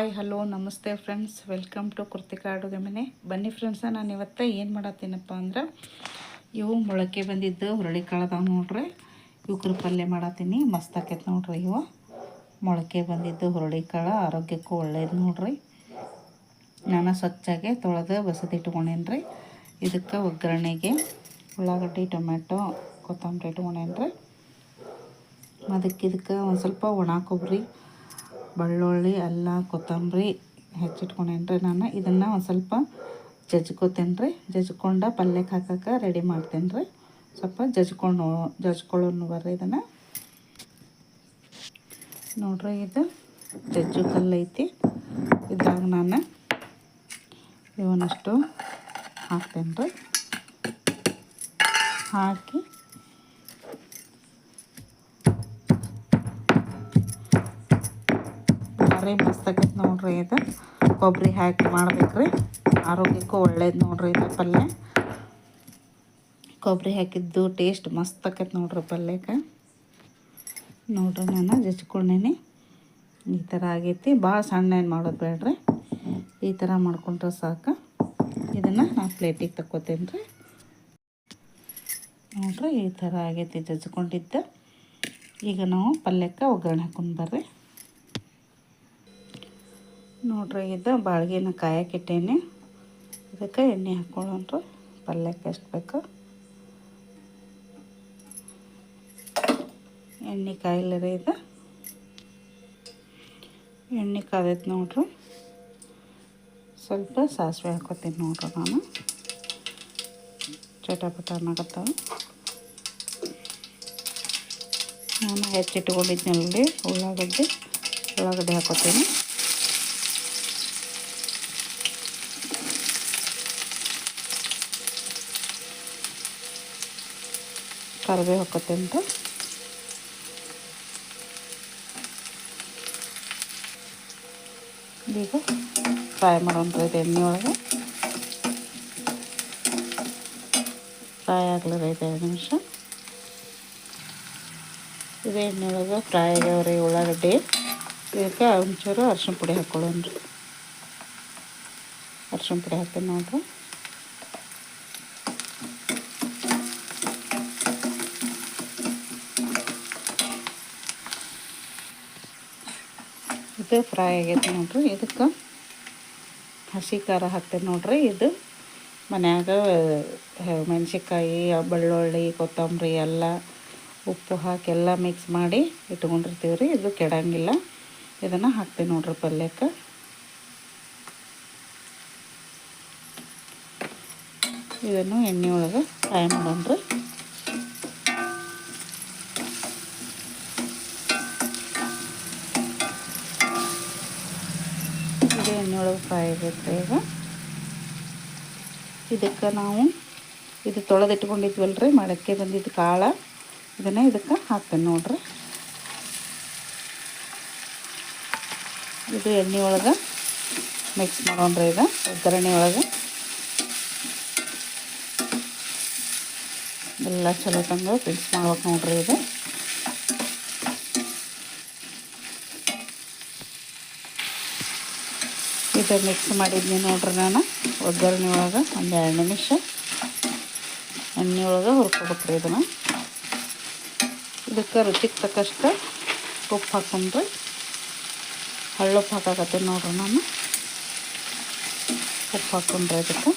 Hi, hello, ನಮಸ್ತೆ friends welcome to Krithika ಅಡುಗೆ ಮನೆ ಬನ್ನಿ ಫ್ರೆಂಡ್ಸ ನಾನು ಇವತ್ತು ಏನು ಮಾಡತ್ತೀನಪ್ಪ ಅಂದ್ರೆ, ಇವು ಮೊಳಕೆ ಬಂದಿದ್ದು ಹುರುಳಿ ಕಾಳದಾವ ನೋಡ್ರಿ. ಇವ್ರ ಪಲ್ಯ ಮಾಡತ್ತೀನಿ. ಮಸ್ತ್ ಆಕೈತೆ ನೋಡ್ರಿ ಇವು. ಮೊಳಕೆ ಬಂದಿದ್ದು ಹುರುಳಿ ಕಾಳು ಆರೋಗ್ಯಕ್ಕೂ ಒಳ್ಳೇದು ನೋಡ್ರಿ. ನಾನು ಸ್ವಚ್ಛಾಗಿ ತೊಳೆದು ಬಸದಿಟ್ಕೊಂಡೇನಿ ರೀ ಇದಕ್ಕೆ ಒಗ್ಗರಣೆಗೆ ಉಳ್ಳಾಗಡ್ಡಿ, ಟೊಮ್ಯಾಟೊ, ಕೊತ್ತಂಬರಿ ಇಟ್ಕೊಂಡೇನ್ರಿ. ಅದಕ್ಕೆ ಇದಕ್ಕೆ ಒಂದು ಸ್ವಲ್ಪ ಒಣ ಕೊಬ್ಬರಿ ಬೆಳ್ಳುಳ್ಳಿ, ಅಲ್ಲ, ಕೊತ್ತಂಬರಿ ಹೆಚ್ಚಿಟ್ಕೊಂಡೇನ್ರಿ ನಾನು. ಇದನ್ನು ಒಂದು ಸ್ವಲ್ಪ ಜಜ್ಕೋತೇನೆ ರೀ ಜಜ್ಕೊಂಡ ಪಲ್ಯಕ್ಕೆ ಹಾಕಕ್ಕೆ ರೆಡಿ ಮಾಡ್ತೇನೆ ರೀ ಸ್ವಲ್ಪ ಜಜ್ಕೊಂಡು ಜಜ್ಕೊಳ್ಳೋನು ಬರ್ರಿ ಇದನ್ನು. ನೋಡ್ರಿ, ಇದು ಜಜ್ಜು ಕಲ್ಲು ಐತಿ. ಇದ್ರಾಗ ನಾನು ಇವನಷ್ಟು ಹಾಕ್ತೇನೆ ರೀ ಹಾಕಿ ಭಾರಿ ಮಸ್ತ್ ಆಗೈತೆ ನೋಡ್ರಿ ಇದು. ಕೊಬ್ಬರಿ ಹಾಕಿ ಮಾಡ್ಬೇಕ್ರಿ. ಆರೋಗ್ಯಕ್ಕೂ ಒಳ್ಳೇದು ನೋಡ್ರಿ ಇದು ಪಲ್ಯ. ಕೊಬ್ಬರಿ ಹಾಕಿದ್ದು ಟೇಸ್ಟ್ ಮಸ್ತ್ ಆಕೈತೆ ನೋಡ್ರಿ ಪಲ್ಯಕ್ಕೆ. ನೋಡ್ರಿ ನಾನು ಜಚ್ಕೊಂಡೇನಿ ಈ ಥರ ಆಗೈತಿ. ಭಾಳ ಸಣ್ಣ ಏನು ಮಾಡೋದು ಬೇಡ್ರಿ. ಈ ಥರ ಮಾಡ್ಕೊಂಡ್ರೆ ಸಾಕು. ಇದನ್ನು ನಾನು ಪ್ಲೇಟಿಗೆ ತಗೋತೇನೆ ರೀ ನೋಡ್ರಿ, ಈ ಥರ ಆಗೈತಿ ಜಜ್ಕೊಂಡಿದ್ದು. ಈಗ ನಾವು ಪಲ್ಯಕ್ಕೆ ಒಗ್ಗರಣೆ ಹಾಕೊಂಡು ಬರ್ರಿ. ನೋಡ್ರಿ, ಇದು ಬಾಳ್ಗಿನ ಕಾಯಕ್ಕಿಟ್ಟೇನೆ ಇದಕ್ಕೆ ಎಣ್ಣೆ ಹಾಕ್ಕೊಳ್ಳೋಣ್ರಿ ಪಲ್ಯಕ್ಕೆ ಎಷ್ಟು ಬೇಕು. ಎಣ್ಣೆ ಕಾಯಿಲ್ಲರಿ ಇದು. ಎಣ್ಣೆ ಕಾದೈತೆ ನೋಡ್ರಿ. ಸ್ವಲ್ಪ ಸಾಸಿವೆ ಹಾಕೋತೀನಿ ನೋಡ್ರಿ ನಾನು. ಚಟಪಟ ಅನ್ನಕತ್ತಾವ ನಾನು ಹೆಚ್ಚಿಟ್ಕೊಂಡಿದ್ನಲ್ಲಿ ಉಳ್ಳಾಗಡ್ಡಿ. ಉಳ್ಳಾಗಡ್ಡಿ ಹಾಕೋತೀನಿ. ಕರಿಬೇವು ಹಾಕೋತೀನಿ ರೀ ಈಗ ಫ್ರೈ ಮಾಡೋಣ್ರಿ ಇದು ಎಣ್ಣೆ ಒಳಗೆ ಫ್ರೈ ಆಗ್ಲದ ಐದು ಎರಡು ನಿಮಿಷ ಇದು ಎಣ್ಣೆ ಒಳಗೆ ಫ್ರೈ ಆಗ್ಯಾವ್ರಿ ಉಳ್ಳಾಗಡ್ಡಿ ಇದಕ್ಕೆ ಒಂಚೂರು ಅರ್ಶಿಣ ಪುಡಿ ಹಾಕ್ಕೊಳ್ಳೋಣ್ರಿ ಅರ್ಶಿಣ ಪುಡಿ ಹಾಕ್ತೀನಿ ನೋಡ್ರಿ ಇದು ಫ್ರೈ ಆಗೈತೆ ನೋಡ್ರಿ. ಇದಕ್ಕೆ ಹಸಿ ಖಾರ ಹಾಕ್ತೇನೆ ನೋಡ್ರಿ. ಇದು ಮನ್ಯಾಗ ಮೆಣಸಿನ್ಕಾಯಿ, ಬೆಳ್ಳುಳ್ಳಿ, ಕೊತ್ತಂಬರಿ ಎಲ್ಲ ಉಪ್ಪು ಹಾಕಿ ಎಲ್ಲ ಮಿಕ್ಸ್ ಮಾಡಿ ಇಟ್ಕೊಂಡಿರ್ತೀವಿ ರೀ ಇದು ಕೆಡಂಗಿಲ್ಲ. ಇದನ್ನು ಹಾಕ್ತೀನಿ ನೋಡ್ರಿ ಪಲ್ಯಕ್ಕೆ. ಇದನ್ನು ಎಣ್ಣೆ ಒಳಗೆ ಫ್ರೈ ಮಾಡೋಣ ಇದು ಎಣ್ಣೆ ಒಳಗೆ ಫ್ರೈ ಆಗೈತೆ ಈಗ. ಇದಕ್ಕೆ ನಾವು ಇದು ತೊಳೆದಿಟ್ಕೊಂಡಿದ್ವಲ್ಲ ರೀ ಮಡಕ್ಕೆ ಬಂದಿದ್ದು ಕಾಳು. ಇದನ್ನು ಇದಕ್ಕೆ ಹಾಕ್ತೇನೆ ನೋಡ್ರಿ. ಇದು ಎಣ್ಣೆ ಒಳಗೆ ಮಿಕ್ಸ್ ಮಾಡೋಣ್ರಿ ಇದು ಒಗ್ಗರಣೆ ಒಳಗೆ. ಎಲ್ಲ ಚಲೋ ತಂಗ ಮಿಕ್ಸ್ ಮಾಡ್ಬೇಕು ನೋಡ್ರಿ ಇದು ಮಿಕ್ಸ್ ಮಾಡಿದ್ನಿ ನೋಡ್ರಿ ನಾನು. ಒಗ್ಗರಣೆ ಒಳಗೆ ಒಂದು ಎರಡು ನಿಮಿಷ. ಎಣ್ಣೆ ಒಳಗೆ ಹುರ್ಕೊಬೇಕ್ರಿ ಇದನ್ನು. ಇದಕ್ಕೆ ರುಚಿಗೆ ತಕ್ಕಷ್ಟು ಉಪ್ಪು ಹಾಕೊಂಡ್ರಿ ಹಳ್ಳುಪ್ಪು ಹಾಕಾಕತ್ತೀನಿ ನೋಡ್ರಿ ನಾನು. ಉಪ್ಪು ಹಾಕೊಂಡ್ರೆ ಇದಕ್ಕೆ.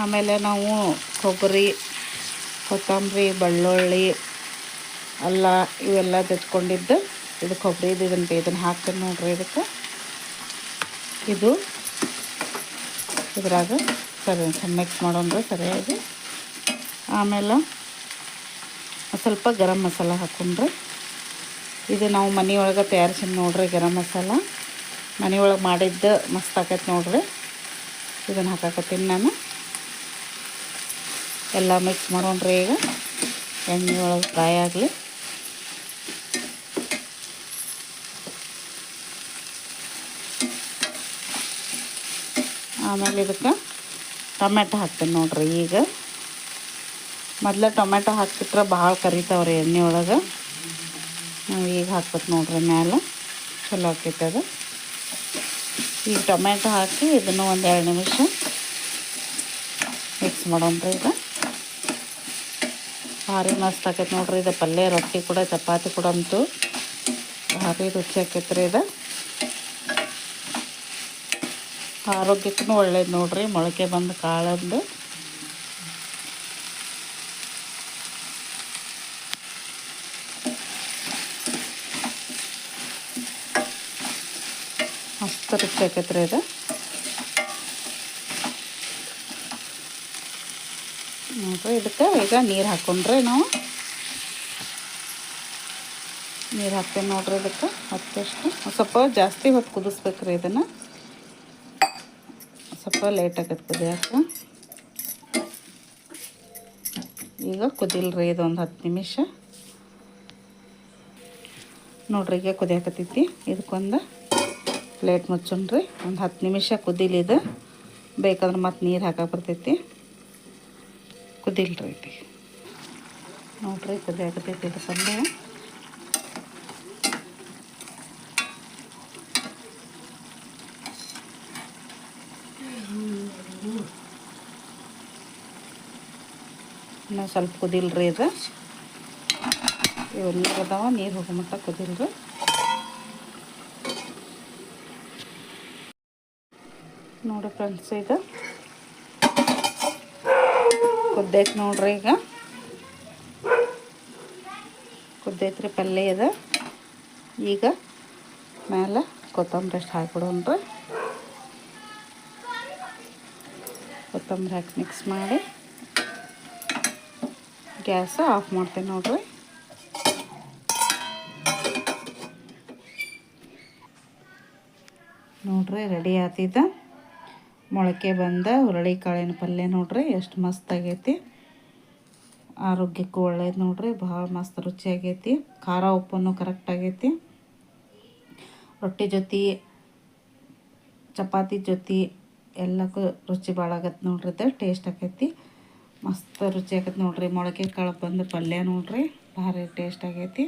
ಆಮೇಲೆ ನಾವು ಕೊಬ್ಬರಿ, ಕೊತ್ತಂಬರಿ, ಬೆಳ್ಳುಳ್ಳಿ, ಅಲ್ಲ ಇವೆಲ್ಲ ತೆಚ್ಕೊಂಡಿದ್ದು ಇದು ಕೊಬ್ಬರಿ ಇದು ಇದನ್ನು ಇದನ್ನು ಹಾಕ್ತೀನಿ ನೋಡ್ರಿ ಇದಕ್ಕೆ. ಇದು ಇದ್ರಾಗ ಸರಿ ಮಿಕ್ಸ್ ಮಾಡೋಣ ಸರಿಯಾಗಿ. ಆಮೇಲೆ ಸ್ವಲ್ಪ ಗರಂ ಮಸಾಲ ಹಾಕೊಂಡ್ರಿ. ಇದು ನಾವು ಮನೆಯೊಳಗೆ ತಯಾರಿಸಿದ್ ನೋಡ್ರಿ ಗರಂ ಮಸಾಲ. ಮನೆಯೊಳಗೆ ಮಾಡಿದ್ದು ಮಸ್ತ್ ಆಕೈತೆ ನೋಡ್ರಿ. ಇದನ್ನು ಹಾಕಾಕತ್ತೀನಿ ನಾನು. ಎಲ್ಲ ಮಿಕ್ಸ್ ಮಾಡೋಣ್ರಿ ಈಗ. ಎಣ್ಣೆ ಒಳಗೆ ಫ್ರೈ ಆಗಲಿ. ಆಮೇಲೆ ಇದಕ್ಕೆ ಟೊಮೆಟೊ ಹಾಕ್ತೀನಿ ನೋಡ್ರಿ ಈಗ. ಮೊದಲ ಟೊಮೆಟೊ ಹಾಕ್ಬಿಟ್ರೆ ಭಾಳ ಕರಿತಾವ್ರಿ ಎಣ್ಣೆ ಒಳಗೆ ನಾವು ಈಗ ಹಾಕ್ಬೇಕು ನೋಡ್ರಿ ಮ್ಯಾಲೆ. ಚಲೋ ಆಕೈತೆ ಅದು. ಈಗ ಟೊಮೆಟೊ ಹಾಕಿ ಇದನ್ನು ಒಂದು ಎರಡು ನಿಮಿಷ ಮಿಕ್ಸ್ ಮಾಡೋಣ್ರಿ ಈಗ. ಭಾರಿ ಮಸ್ತ್ ಆಕೈತೆ ನೋಡ್ರಿ. ಇದು ಪಲ್ಯ ರೊಟ್ಟಿ ಕೂಡ, ಚಪಾತಿ ಕೂಡ ಅಂತೂ ಭಾರಿ ರುಚಿ ಆಕೈತೆ ರೀ ಇದು. ಆರೋಗ್ಯಕ್ಕೂ ಒಳ್ಳೇದು ನೋಡ್ರಿ, ಮೊಳಕೆ ಬಂದು ಕಾಳಂದು ಮಸ್ತ್ ರುಚಿ ಆಕೈತೆ ಇದು. ನೋಡ್ರಿ ಇದಕ್ಕೆ ಈಗ ನೀರು ಹಾಕೊಂಡ್ರೆ ನಾವು ನೀರು ಹಾಕ್ತೇವೆ ನೋಡ್ರಿ ಇದಕ್ಕೆ. ಮತ್ತಷ್ಟು? ಒಂದ್ ಸ್ವಲ್ಪ ಜಾಸ್ತಿ ಹೊತ್ತು ಕುದಿಸ್ಬೇಕು ರೀ ಇದನ್ನು. ಸ್ವಲ್ಪ ಲೇಟ್ ಆಗತ್ತೆ ಕುದಿಯಕ್ಕೆ ಈಗ ಕುದಿಲ್ರಿ ಇದೊಂದು ಹತ್ತು ನಿಮಿಷ. ನೋಡ್ರಿ ಈಗ ಕುದಿಯಾಕತ್ತೈತಿ. ಇದಕ್ಕೊಂದು ಪ್ಲೇಟ್ ಮುಚ್ಚೊಂಡ್ರಿ ಒಂದು ಹತ್ತು ನಿಮಿಷ ಕುದಿಲಿ ಇದು. ಬೇಕಾದ್ರೆ ಮತ್ತೆ ನೀರು ಹಾಕಕ್ಕೆ ಬರ್ತೈತಿ. ಕುದಿಲ್ರಿ ಇದು ನೋಡ್ರಿ ಕುದಿಯಾಕತ್ತೈತಿ ಇದು ಪಲ್ಯ ಇನ್ನೂ ಸ್ವಲ್ಪ ಕುದಿಲ್ರಿ ಇದು. ಇವು ನೀರು ಅದಾವ ನೀರು ಹೋಗೋ ಮಟ್ಟ ಕುದಿಲ್ರಿ. ನೋಡಿ ಫ್ರೆಂಡ್ಸ್ ಈಗ ಕುದ್ದೈತೆ ನೋಡ್ರಿ ಈಗ. ಕುದ್ದೈತ್ರಿ ಪಲ್ಯ ಇದು. ಈಗ ಮೇಲೆ ಕೊತ್ತಂಬರಿ ಅಷ್ಟು ಹಾಕ್ಬಿಡೋಣ್ರಿ ಕೊತ್ತಂಬರಿ ಹಾಕಿ ಮಿಕ್ಸ್ ಮಾಡಿ. ಗ್ಯಾಸ್ ಆಫ್ ಮಾಡ್ತೇನೆ ನೋಡ್ರಿ. ನೋಡ್ರಿ ರೆಡಿ ಆತಿದ. ಮೊಳಕೆ ಬಂದ ಹುರಳಿಕಾಳಿನ ಪಲ್ಯ ನೋಡ್ರಿ, ಎಷ್ಟು ಮಸ್ತ್ ಆಗೈತಿ. ಆರೋಗ್ಯಕ್ಕೂ ಒಳ್ಳೇದು ನೋಡ್ರಿ, ಭಾಳ ಮಸ್ತ್ ರುಚಿ ಆಗೈತಿ. ಖಾರ ಉಪ್ಪನ್ನು ಕರೆಕ್ಟ್ ಆಗೈತಿ. ರೊಟ್ಟಿ ಜೊತೆ, ಚಪಾತಿ ಜೊತೆ, ಎಲ್ಲಕ್ಕೂ ರುಚಿ ಭಾಳ ಆಗತ್ತೆ ನೋಡ್ರಿ ಟೇಸ್ಟ್ ಆಕೈತಿ ಮಸ್ತ್ ರುಚಿ ಆಗತ್ತೆ ನೋಡ್ರಿ. ಮೊಳಕೆ ಕಾಳು ಬಂದು ಪಲ್ಯ ನೋಡ್ರಿ. ಭಾರಿ ಟೇಸ್ಟ್ ಆಗೈತಿ.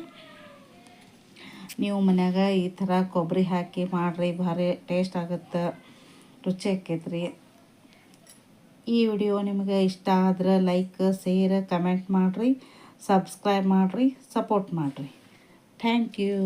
ನೀವು ಮನ್ಯಾಗ ಈ ಥರ ಕೊಬ್ಬರಿ ಹಾಕಿ ಮಾಡಿರಿ. ಭಾರಿ ಟೇಸ್ಟ್ ಆಗುತ್ತೆ. ರುಚಿ ಆಕೈತ್ರಿ. ಈ ವಿಡಿಯೋ ನಿಮಗೆ ಇಷ್ಟ ಆದ್ರೆ ಲೈಕ್ ಶೇರ್ ಕಮೆಂಟ್ ಮಾಡಿರಿ. ಸಬ್ಸ್ಕ್ರೈಬ್ ಮಾಡಿರಿ. ಸಪೋರ್ಟ್ ಮಾಡಿರಿ. Thank you